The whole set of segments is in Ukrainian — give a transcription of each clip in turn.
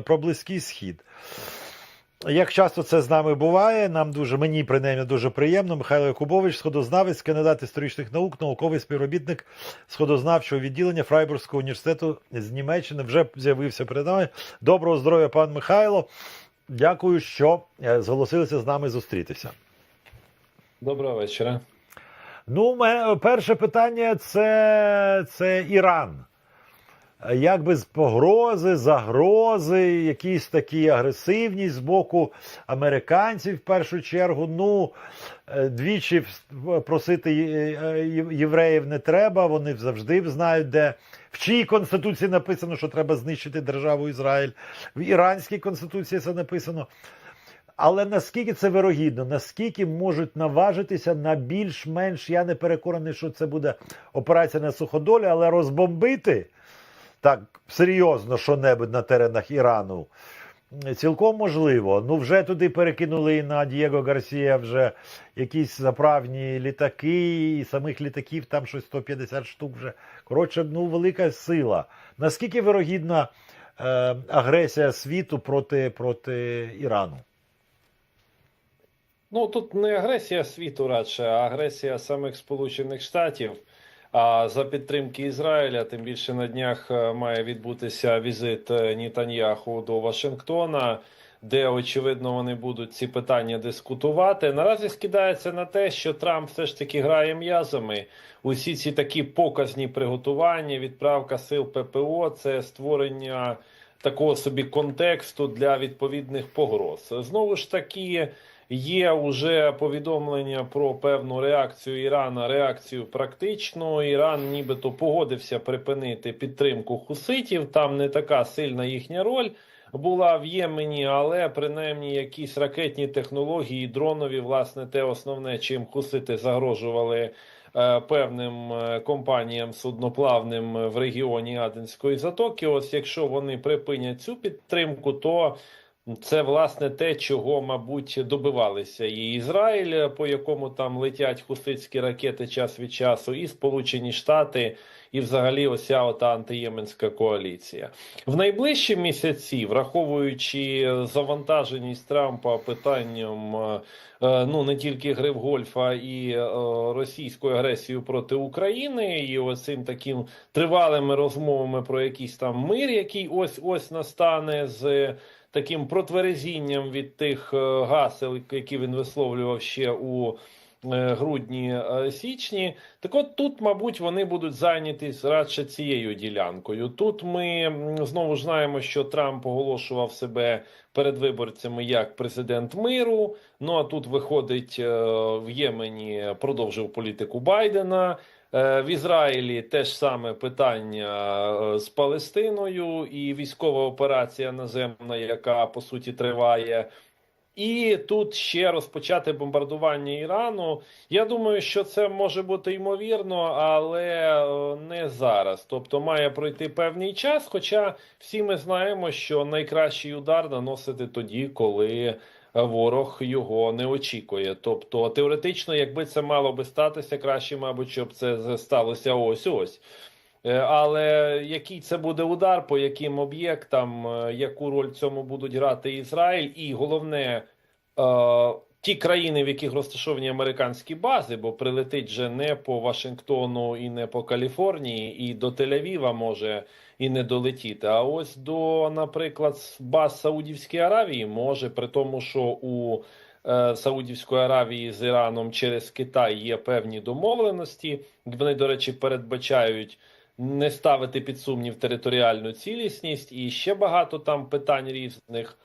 про Близький Схід. Як часто це з нами буває, нам дуже, мені принаймні дуже приємно. Михайло Якубович, сходознавець, кандидат історичних наук, науковий співробітник сходознавчого відділення Фрайбурзького університету з Німеччини, вже з'явився перед нами. Доброго здоров'я, пан Михайло. Дякую, що е, зголосилися з нами зустрітися. Доброго вечора. Ну, ме- перше питання це, це Іран. Якби з погрози, загрози, якісь такі агресивність з боку американців в першу чергу. Ну, е, двічі просити е, євреїв не треба, вони завжди знають, де. В чиїй конституції написано, що треба знищити державу Ізраїль. В іранській конституції це написано. Але наскільки це вирогідно, наскільки можуть наважитися на більш-менш, я не переконаний, що це буде операція на суходолі, але розбомбити так серйозно що-небудь на теренах Ірану. Цілком можливо. Ну, вже туди перекинули і на Дієго Гарсія вже якісь заправні літаки, і самих літаків там щось 150 штук вже. Коротше, ну, велика сила. Наскільки вирогідна е, агресія світу проти, проти Ірану? Ну тут не агресія світу радше, а агресія самих Сполучених Штатів. А за підтримки Ізраїля, тим більше на днях е, має відбутися візит е, Нітаньяху до Вашингтона, де очевидно вони будуть ці питання дискутувати. Наразі скидається на те, що Трамп все ж таки грає м'язами. Усі ці такі показні приготування, відправка сил ППО, це створення такого собі контексту для відповідних погроз. Знову ж таки. Є вже повідомлення про певну реакцію Ірана, реакцію практичну. Іран нібито погодився припинити підтримку хуситів. Там не така сильна їхня роль була в Ємені, але принаймні якісь ракетні технології, дронові, власне, те основне, чим хусити загрожували е, певним е, компаніям судноплавним в регіоні Аденської затоки. Ось якщо вони припинять цю підтримку, то це власне те, чого, мабуть, добивалися і Ізраїль, по якому там летять хуситські ракети час від часу, і Сполучені Штати, і взагалі ося ота антиєменська коаліція. В найближчі місяці, враховуючи завантаженість Трампа питанням е, е, ну не тільки гри в гольфа і е, російською агресією проти України, і оцим таким тривалими розмовами про якийсь там мир, який ось ось настане з таким протверезінням від тих е, гасел, які він висловлював ще у е, грудні е, січні. Так от тут, мабуть, вони будуть зайняті радше цією ділянкою. Тут ми знову ж знаємо, що Трамп оголошував себе перед виборцями як президент миру. Ну а тут виходить в Ємені, продовжив політику Байдена. Е, В Ізраїлі теж саме питання е, з Палестиною і військова операція наземна, яка по суті триває. І тут ще розпочати бомбардування Ірану. Я думаю, що це може бути ймовірно, але е, не зараз. Тобто має пройти певний час. Хоча всі ми знаємо, що найкращий удар наносити тоді, коли ворог його не очікує. Тобто, теоретично, якби це мало би статися, краще, мабуть, щоб це сталося ось ось. Е, Але який це буде удар, по яким об'єктам, е, яку роль цьому будуть грати Ізраїль, і головне, е, ті країни, в яких розташовані американські бази, бо прилетить же не по Вашингтону і не по Каліфорнії, і до Тель-Авіва може і не долетіти. А ось до, наприклад, баз Саудівської Аравії може, при тому, що у е, Саудівської Аравії з Іраном через Китай є певні домовленості. Вони, до речі, передбачають не ставити під сумнів територіальну цілісність і ще багато там питань різних.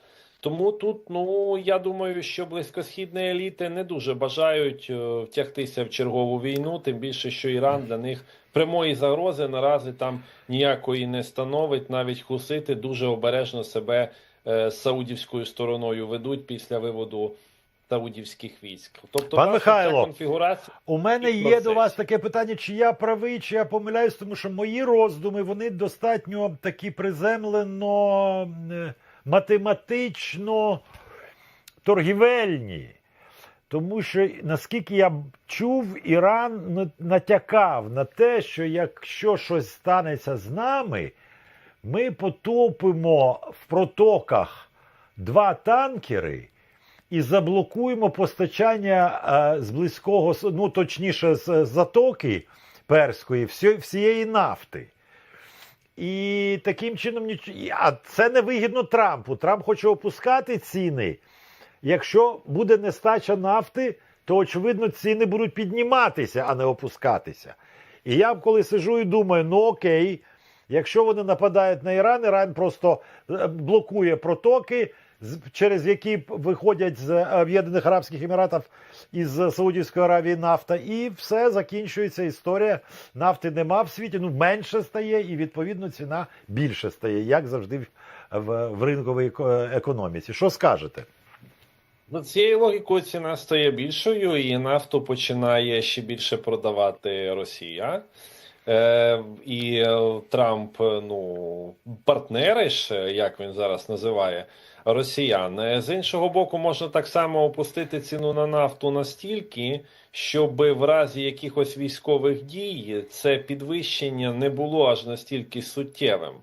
Тому тут, ну я думаю, що близькосхідні еліти не дуже бажають е, втягтися в чергову війну, тим більше, що Іран для них прямої загрози наразі там ніякої не становить. Навіть хусити дуже обережно себе е, з саудівською стороною ведуть після виводу саудівських військ. Тобто, Пан Михайло, конфігурація У мене є процесі. до вас таке питання, чи я правий, чи я помиляюсь, тому що мої роздуми вони достатньо такі приземлено е, математично торгівельні. Тому що, наскільки я чув, Іран ну, натякав на те, що якщо щось станеться з нами, ми потопимо в протоках два танкери і заблокуємо постачання е, з близького, ну точніше, з затоки перської всієї нафти. І таким чином. А це не вигідно Трампу. Трамп хоче опускати ціни. Якщо буде нестача нафти, то очевидно ціни будуть підніматися, а не опускатися. І я коли сижу і думаю, ну окей, якщо вони нападають на Іран, Іран просто е, блокує протоки, через які виходять з Об'єднаних Арабських Еміратів із Саудівської Аравії нафта, і все закінчується історія. Нафти нема в світі, ну менше стає, і відповідно ціна більше стає, як завжди в, в, ринковій еко- економіці. Що скажете? За цією логікою ціна стає більшою, і нафту починає ще більше продавати Росія. Е, і е, Трамп, е, ну, партнери ж, як він зараз називає, росіян. З іншого боку, можна так само опустити ціну на нафту настільки, щоб в разі якихось військових дій це підвищення не було аж настільки суттєвим.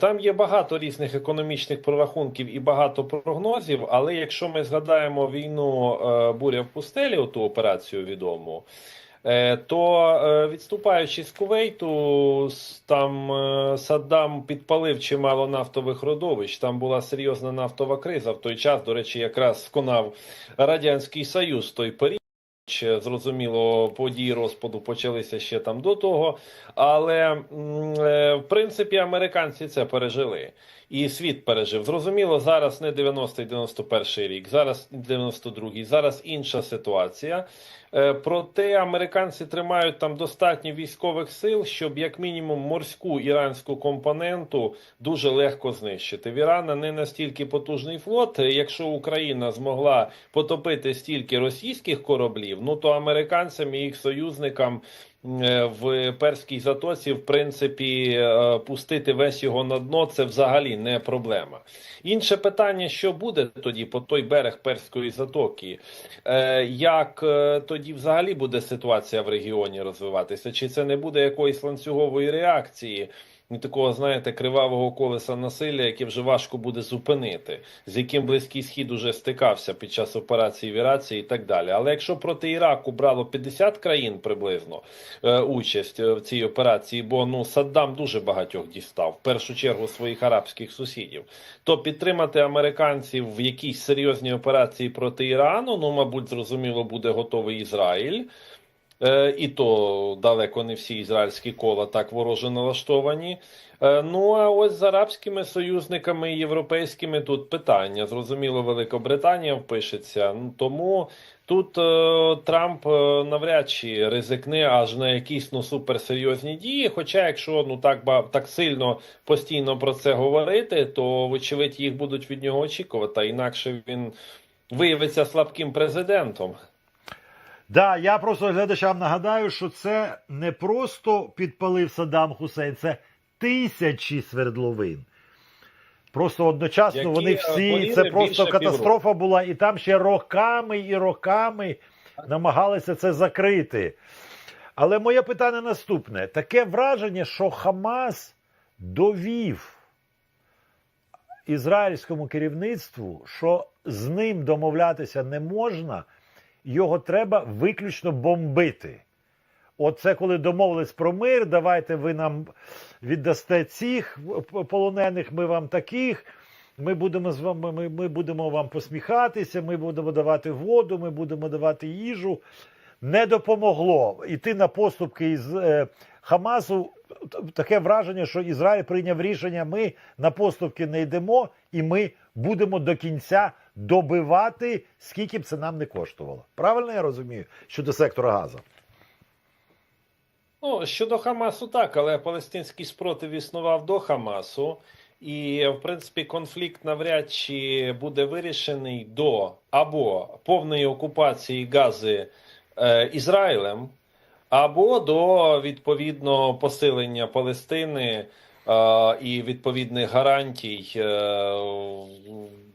Там є багато різних економічних прорахунків і багато прогнозів, але якщо ми згадаємо війну буря в пустелі, ту операцію відому, то е, відступаючи з Кувейту, там е, Саддам підпалив чимало нафтових родовищ. Там була серйозна нафтова криза. В той час, до речі, якраз сконав Радянський Союз в той період. Зрозуміло, події розпаду почалися ще там до того, але е, в принципі американці це пережили. І світ пережив. Зрозуміло, зараз не 90-й, 91-й рік, зараз 92-й, зараз інша ситуація. Е, Проте американці тримають там достатньо військових сил, щоб як мінімум морську іранську компоненту дуже легко знищити. В Ірана не настільки потужний флот. Якщо Україна змогла потопити стільки російських кораблів, ну то американцям і їх союзникам е, в перській затоці, в принципі, е, пустити весь його на дно це взагалі не проблема. Інше питання, що буде тоді по той берег перської затоки, Е, як тоді взагалі буде ситуація в регіоні розвиватися? Чи це не буде якоїсь ланцюгової реакції? І Такого, знаєте, кривавого колеса насилля, яке вже важко буде зупинити, з яким Близький Схід уже стикався під час операції в Іраці і так далі. Але якщо проти Іраку брало 50 країн приблизно е, участь е, в цій операції, бо ну Саддам дуже багатьох дістав, в першу чергу своїх арабських сусідів, то підтримати американців в якійсь серйозній операції проти Ірану, ну мабуть, зрозуміло, буде готовий Ізраїль. Е, І то далеко не всі ізраїльські кола так вороже налаштовані. Е, Ну а ось з арабськими союзниками і європейськими тут питання. Зрозуміло, Великобританія впишеться. Ну, Тому тут е, Трамп навряд чи ризикне аж на якісь ну суперсерйозні дії. Хоча, якщо ну так так сильно постійно про це говорити, то вочевидь їх будуть від нього очікувати. Інакше він виявиться слабким президентом. Да, я просто глядачам нагадаю, що це не просто підпалив Саддам Хусейн, це тисячі свердловин. Просто одночасно Які, вони е, всі, це просто катастрофа була, і там ще роками і роками намагалися це закрити. Але моє питання наступне: таке враження, що Хамас довів ізраїльському керівництву, що з ним домовлятися не можна, його треба виключно бомбити. Оце коли домовились про мир, давайте ви нам віддасте цих полонених, ми вам таких. Ми будемо з вами, ми, ми будемо вам посміхатися, ми будемо давати воду, ми будемо давати їжу. Не допомогло. Іти на поступки із е, Хамасу. Таке враження, що Ізраїль прийняв рішення: ми на поступки не йдемо, і ми будемо до кінця добивати, скільки б це нам не коштувало. Правильно я розумію щодо сектора Газа? Ну, щодо Хамасу, так, але палестинський спротив існував до Хамасу, і, в принципі, конфлікт навряд чи буде вирішений до або повної окупації Гази е, Ізраїлем, або до відповідно посилення Палестини е, і відповідних гарантій е,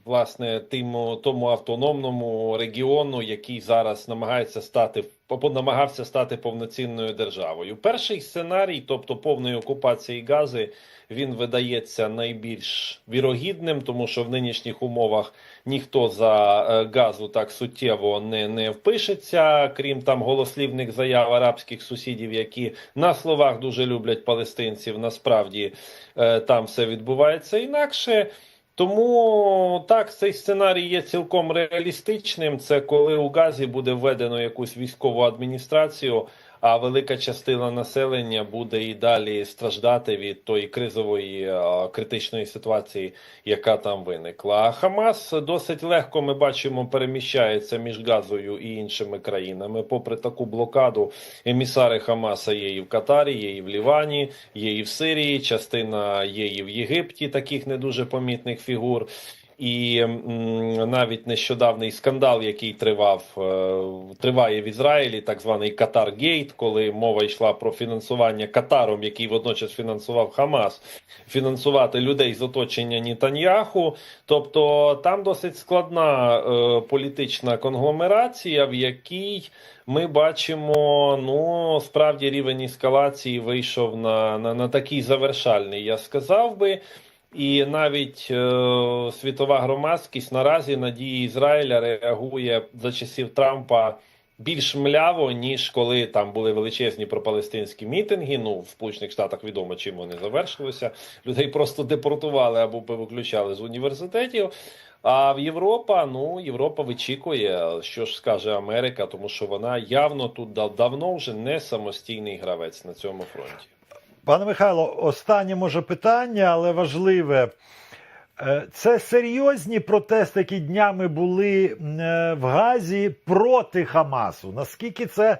власне тим тому автономному регіону, який зараз намагається стати або намагався стати повноцінною державою. Перший сценарій, тобто повної окупації Гази, він видається найбільш вірогідним, тому що в нинішніх умовах ніхто за е, газу так суттєво не, не впишеться, крім там голослівних заяв арабських сусідів, які на словах дуже люблять палестинців. Насправді е, там все відбувається інакше. Тому так, цей сценарій є цілком реалістичним. Це коли у Газі буде введено якусь військову адміністрацію, а велика частина населення буде і далі страждати від тої кризової е, критичної ситуації, яка там виникла. А Хамас досить легко ми бачимо переміщається між Газою і іншими країнами. Попри таку блокаду, емісари Хамаса є і в Катарі, є і в Лівані, є і в Сирії. Частина є і в Єгипті, таких не дуже помітних фігур. І навіть нещодавний скандал, який тривав, е, триває в Ізраїлі, так званий Катар Гейт, коли мова йшла про фінансування Катаром, який водночас фінансував Хамас, фінансувати людей з оточення Нітаньяху. Тобто там досить складна е, політична конгломерація, в якій ми бачимо, ну справді рівень ескалації вийшов на, на, на такий завершальний, я сказав би. І навіть е, світова громадськість наразі на дії Ізраїля реагує за часів Трампа більш мляво, ніж коли там були величезні пропалестинські мітинги. Ну, в Сполучених Штатах відомо, чим вони завершилися. Людей просто депортували або виключали з університетів. А в Європа, ну Європа вичікує, що ж скаже Америка, тому що вона явно тут дав- давно вже не самостійний гравець на цьому фронті. Пане Михайло, останнє може питання, але важливе. Е, Це серйозні протести, які днями були е, в Газі проти Хамасу. Наскільки це,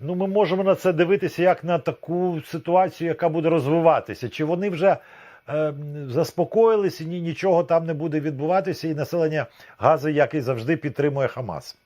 ну ми можемо на це дивитися як на таку ситуацію, яка буде розвиватися? Чи вони вже е, заспокоїлися, ні, нічого там не буде відбуватися, і населення Гази, як і завжди, підтримує Хамас?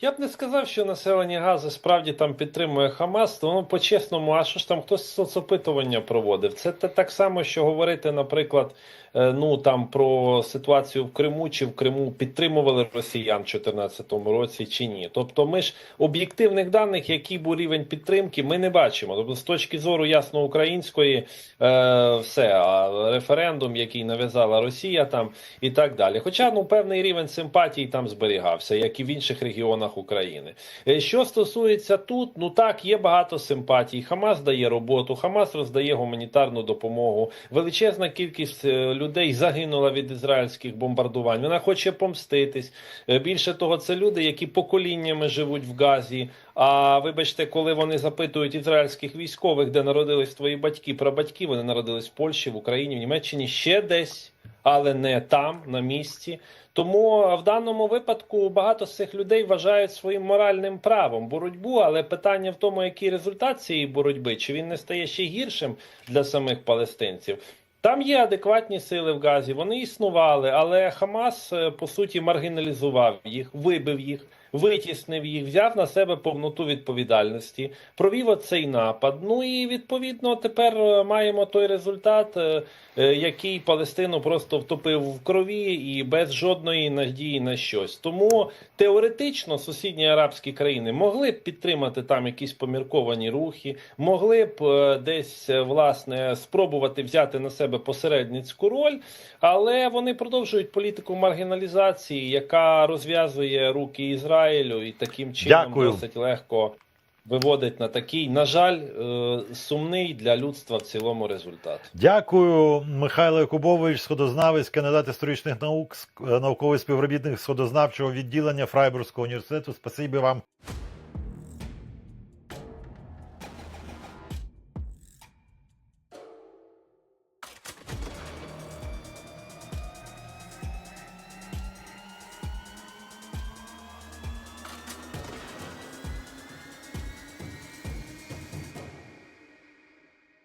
Я б не сказав, що населення Гази справді там підтримує Хамас, то ну, по-чесному, а що ж там хтось соцопитування проводив? Це так само, що говорити, наприклад, е, ну там про ситуацію в Криму, чи в Криму підтримували росіян в 2014 році, чи ні. Тобто, ми ж об'єктивних даних, який був рівень підтримки, ми не бачимо. Тобто, з точки зору ясно української, е, все, а референдум, який нав'язала Росія, там і так далі. Хоча ну певний рівень симпатій там зберігався, як і в інших регіонах України. Е, Що стосується тут, ну так, є багато симпатій. Хамас дає роботу, Хамас роздає гуманітарну допомогу. Величезна кількість е, людей загинула від ізраїльських бомбардувань. Вона хоче помститись. Е, Більше того, це люди, які поколіннями живуть в Газі. А вибачте, коли вони запитують ізраїльських військових, де народились твої батьки, прабатьки, вони народились в Польщі, в Україні, в Німеччині ще десь, але не там, на місці. Тому в даному випадку багато з цих людей вважають своїм моральним правом боротьбу, але питання в тому, який результат цієї боротьби, чи він не стає ще гіршим для самих палестинців. Там є адекватні сили в Газі, вони існували, але Хамас е, по суті маргіналізував їх, вибив їх, витіснив їх, взяв на себе повноту відповідальності, провів оцей напад. Ну і відповідно тепер е, маємо той результат, е, е, який Палестину просто втопив в крові і без жодної надії на щось. Тому теоретично сусідні арабські країни могли б підтримати там якісь помірковані рухи, могли б десь власне спробувати взяти на себе посередницьку роль, але вони продовжують політику маргіналізації, яка розв'язує руки Ізраїлю і таким чином Дякую. досить легко виводить на такий, на жаль, е, сумний для людства в цілому результат. Дякую, Михайло Якубович, сходознавець, кандидат історичних наук, науковий співробітник сходознавчого відділення Фрайбурзького університету. Спасибі вам.